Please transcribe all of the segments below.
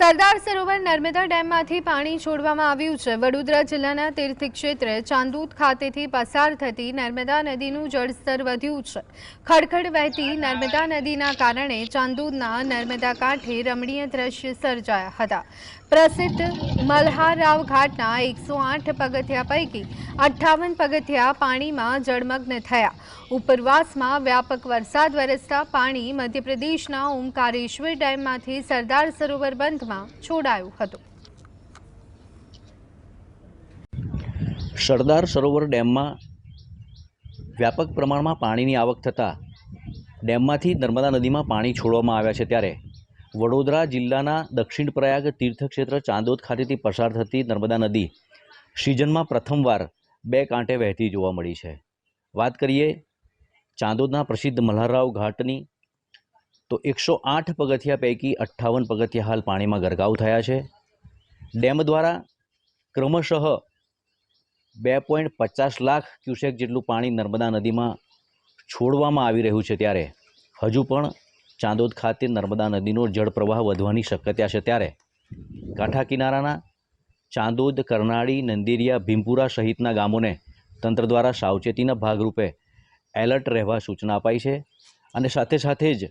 સરદાર સરોવર નર્મદા ડેમમાંથી પાણી છોડવામાં આવ્યું છે. વડોદરા જિલ્લાના તીર્થ ચાંદૂત ખાતેથી પસાર થતી નર્મદા નદીનું જળસ્તર વધ્યું છે. ખડખડ વહેતી નર્મદા નદીના કારણે ચાંદૂદના નર્મદા કાંઠે રમણીય દ્રશ્ય સર્જાયા હતા. પ્રસિદ્ધ મલ્હારરાવ ઘાટના એકસો આઠ પગથિયા પૈકી અઠ્ઠાવન પગથિયા પાણીમાં જળમગ્ન થયા. ઉપરવાસમાં વ્યાપક વરસાદ વરસતા પાણી મધ્યપ્રદેશના ઓમકારેશ્વર ડેમમાંથી સરદાર સરોવર બંધમાં છોડાયું હતું. સરદાર સરોવર ડેમમાં વ્યાપક પ્રમાણમાં પાણીની આવક થતાં ડેમમાંથી નર્મદા નદીમાં પાણી છોડવામાં આવ્યા છે ત્યારે વડોદરા જિલ્લાના દક્ષિણ પ્રયાગ તીર્થક્ષેત્ર ચાંદોદ ખાતેથી પસાર થતી નર્મદા નદી સિઝનમાં પ્રથમવાર બે કાંઠે વહેતી જોવા મળી છે. વાત કરીએ ચાંદોદના પ્રસિદ્ધ મલ્હારરાવ ઘાટની તો એકસો આઠ પગથિયા પૈકી અઠ્ઠાવન પગથિયા હાલ પાણીમાં ગરકાવ થયા છે. ડેમ દ્વારા ક્રમશઃ બે પોઈન્ટ પચાસ લાખ ક્યુસેક જેટલું પાણી નર્મદા નદીમાં છોડવામાં આવી રહ્યું છે ત્યારે. હજુ પણ ચાંદોદ ખાતે નર્મદા નદીનો જળપ્રવાહ વધવાની શક્યતા છે ત્યારે. કાંઠા કિનારાના ચાંદોદ, કરનાળી, નંદીરિયા, ભીમપુરા સહિતના ગામોને તંત્ર દ્વારા સાવચેતીના ભાગરૂપે એલર્ટ રહેવા સૂચના અપાઈ છે અને સાથે સાથે જ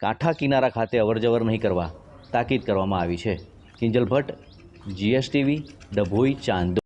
કાંઠા કિનારા ખાતે અવરજવર નહીં કરવા તાકીદ કરવામાં આવી છે. કિંજલ ભટ્ટ જીએસટીવી ડભોઈ ચાંદોદ